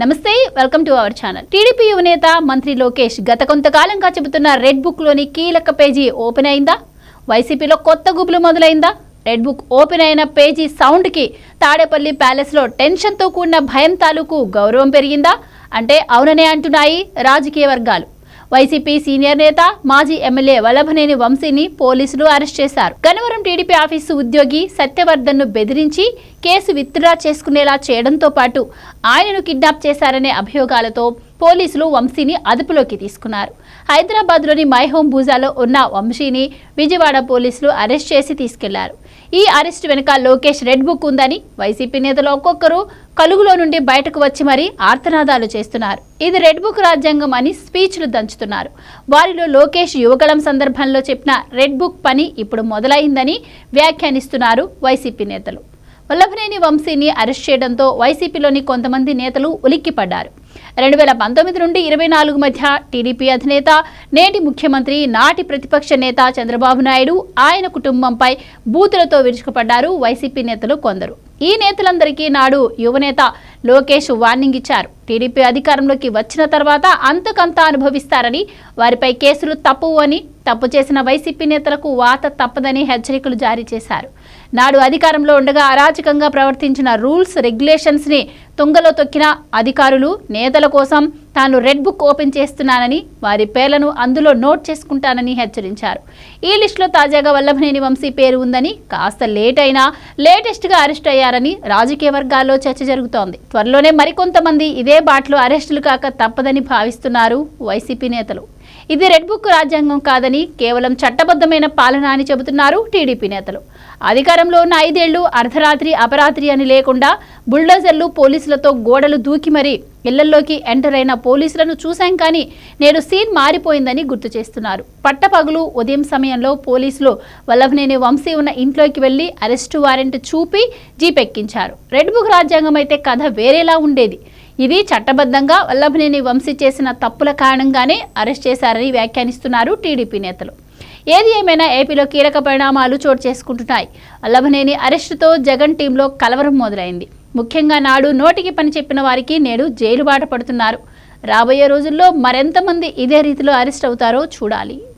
నమస్తే welcome to our channel. TDP యువనేత మంత్రి లోకేష్ గత కొంతకాలంగా చెబుతున్న రెడ్ బుక్లోని కీలక పేజీ ఓపెన్ అయిందా? వైసీపీలో కొత్త గుబులు మొదలైందా? రెడ్ బుక్ ఓపెన్ అయిన పేజీ సౌండ్కి తాడేపల్లి ప్యాలెస్లో కూడిన భయం తాలూకు గౌరవం పెరిగిందా? అంటే అవుననే అంటున్నాయి రాజకీయ వర్గాలు. వైసీపీ సీనియర్ నేత మాజీ ఎమ్మెల్యే వల్లభనేని వంశీని పోలీసులు అరెస్ట్ చేశారు. గన్నవరం టీడీపీ ఆఫీసు ఉద్యోగి సత్యవర్ధన్ను బెదిరించి కేసు విత్డ్రా చేసుకునేలా చేయడంతో పాటు ఆయనను కిడ్నాప్ చేశారనే అభియోగాలతో పోలీసులు వంశీని అదుపులోకి తీసుకున్నారు. హైదరాబాద్లోని మైహోం భూజాలో ఉన్న వంశీని విజయవాడ పోలీసులు అరెస్ట్ చేసి తీసుకెళ్ళారు. ఈ అరెస్ట్ వెనుక లోకేష్ రెడ్ బుక్ ఉందని వైసీపీ నేతలు ఒక్కొక్కరు కలుగులో నుండి బయటకు వచ్చి మరీ ఆర్తనాదాలు చేస్తున్నారు. ఇది రెడ్ బుక్ రాజ్యాంగం అని స్పీచ్లు దంచుతున్నారు. వారిలో లోకేష్ యువగళం సందర్భంలో చెప్పిన రెడ్ బుక్ పని ఇప్పుడు మొదలైందని వ్యాఖ్యానిస్తున్నారు వైసీపీ నేతలు. వల్లభనేని వంశీని అరెస్ట్ చేయడంతో వైసీపీలోని కొంతమంది నేతలు ఉలిక్కిపడ్డారు. రెండు వేల పంతొమ్మిది నుండి ఇరవై నాలుగు మధ్య టీడీపీ అధినేత నేటి ముఖ్యమంత్రి నాటి ప్రతిపక్ష నేత చంద్రబాబు నాయుడు ఆయన కుటుంబంపై బూతులతో విరుచుకుపడ్డారు వైసీపీ నేతలు కొందరు. ఈ నేతలందరికీ నాడు యువనేత లోకేష్ వార్నింగ్ ఇచ్చారు. టీడీపీ అధికారంలోకి వచ్చిన తర్వాత అంతకంతా అనుభవిస్తారని వారిపై కేసులు తప్పువు అని తప్పు చేసిన వైసీపీ నేతలకు వాత తప్పదని హెచ్చరికలు జారీ చేశారు. నాడు అధికారంలో ఉండగా అరాచకంగా ప్రవర్తించిన రూల్స్ రెగ్యులేషన్స్ని తుంగలో తొక్కిన అధికారులు నేతల కోసం తాను రెడ్ బుక్ ఓపెన్ చేస్తున్నానని వారి పేర్లను అందులో నోట్ చేసుకుంటానని హెచ్చరించారు. ఈ లిస్టులో తాజాగా వల్లభనేని వంశీ పేరు ఉందని కాస్త లేట్ అయినా లేటెస్ట్గా అరెస్ట్ అయ్యారని రాజకీయ వర్గాల్లో చర్చ జరుగుతోంది. త్వరలోనే మరికొంతమంది ఇదే బాటలో అరెస్టులు కాక తప్పదని భావిస్తున్నారు వైసీపీ నేతలు. ఇది రెడ్ బుక్ రాజ్యాంగం కాదని కేవలం చట్టబద్ధమైన పాలన అని చెబుతున్నారు టీడీపీ నేతలు. అధికారంలో ఉన్న ఐదేళ్ళు అర్ధరాత్రి అపరాత్రి అని లేకుండా బుల్డోజర్లు పోలీసులతో గోడలు దూకి మరీ ఇళ్ళల్లోకి ఎంటర్ అయిన పోలీసులను చూశాం కానీ నేడు సీన్ మారిపోయిందని గుర్తు చేస్తున్నారు. పట్టపగులు ఉదయం సమయంలో పోలీసులు వల్లభనేని వంశీ ఉన్న ఇంట్లోకి వెళ్ళి అరెస్టు వారెంట్ చూపి జీపెక్కించారు. రెడ్ బుక్ రాజ్యాంగం అయితే కథ వేరేలా ఉండేది. ఇది చట్టబద్ధంగా వల్లభనేని వంశీ చేసిన తప్పుల కారణంగానే అరెస్ట్ చేశారని వ్యాఖ్యానిస్తున్నారు టీడీపీ నేతలు. ఏది ఏమైనా ఏపీలో కీలక పరిణామాలు చోటు చేసుకుంటున్నాయి. వల్లభనేని అరెస్టుతో జగన్ టీంలో కలవరం మొదలైంది. ముఖ్యంగా నాడు నోటికి పని చెప్పిన వారికి నేడు జైలు బాట పడుతున్నారు. రాబోయే రోజుల్లో మరెంతమంది ఇదే రీతిలో అరెస్ట్ అవుతారో చూడాలి.